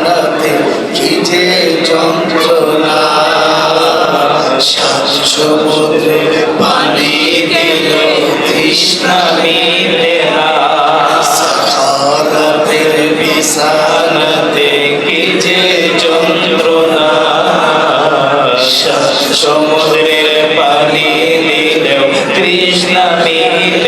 রাতে কি যে যন্ত্রণা সমুদ্রে পানি দিল তৃষ্ণা মিলে যে যন্ত্রণা সাত সমুদ্রের পানি দিল তৃষ্ণা মিলে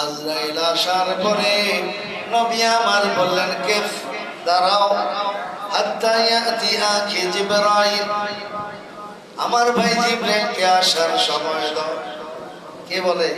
আজরাইল আসার পরে নবী আমার বললেন কে দাঁড়াও। আমার ভাই জিব্রাইলকে আসার সময় দাও। কে বলে?